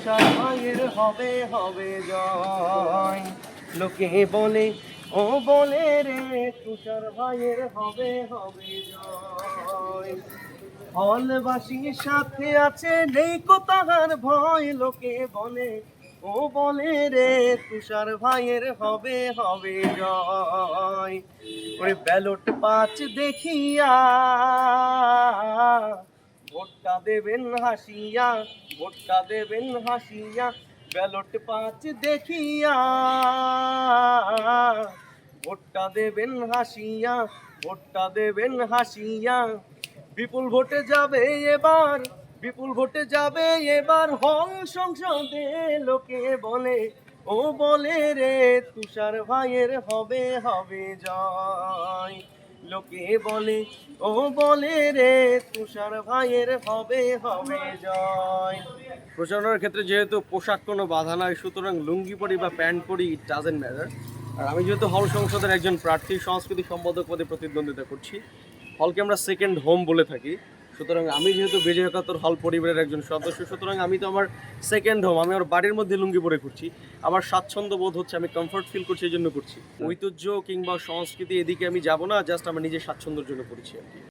তুষার ভাইয়ের হবে হবে জয়। লোকে বলে, ও বলে রে তুষার ভাইয়ের হবে হবে জয়। হলবাসীর সাথে আছে, নেই কো তাহার ভয়। লোকে বলে, ও বলে রে তুষার ভাইয়ের হবে হবে জয়। ওরে ব্যালট পাঁচ দেখিয়া ভোটটা দেবেন হাসিয়া ভোটটা দেবেন হাসিয়া, ব্যালট পাঁচ দেখিয়া। ভোটটা দেবেন হাসিয়া ভোটটা দেবেন হাসিয়া। বিপুল ভোটে যাবে এবার, বিপুল ভোটে যাবে এবার হল সংসদে লোকে বলে, ও বলে রে তুষার ভাইয়ের হবে হবে জয়। লোকে বলে, ও বলে রে, তুষার ভাইয়ের হবে হবে জয়। প্রচারণার ক্ষেত্রে যেহেতু পোশাক কোনো বাধা নাই, সুতরাং লুঙ্গি পরি বা প্যান্ট পরি ইট ডাজেন্ট ম্যাটার আর আমি যেহেতু হল সংসদের একজন প্রার্থী, সংস্কৃতি সম্পাদক পদে প্রতিদ্বন্দ্বিতা করছি, হলকে আমরা সেকেন্ড হোম বলে থাকি। সুতরাং আমি যেহেতু বিজয় একাত্তর হল পরিবারের একজন সদস্য সুতরাং আমি তো আমার সেকেন্ড হোম আমি আমার বাড়ির মধ্যে লুঙ্গি পরে করছি আমার স্বাচ্ছন্দ্য বোধ হচ্ছে আমি কমফর্ট ফিল করছি এই জন্য করছি ঐতিহ্য কিংবা সংস্কৃতি এদিকে আমি যাব না জাস্ট আমার নিজের স্বাচ্ছন্দ্যের জন্য করছি আর কি।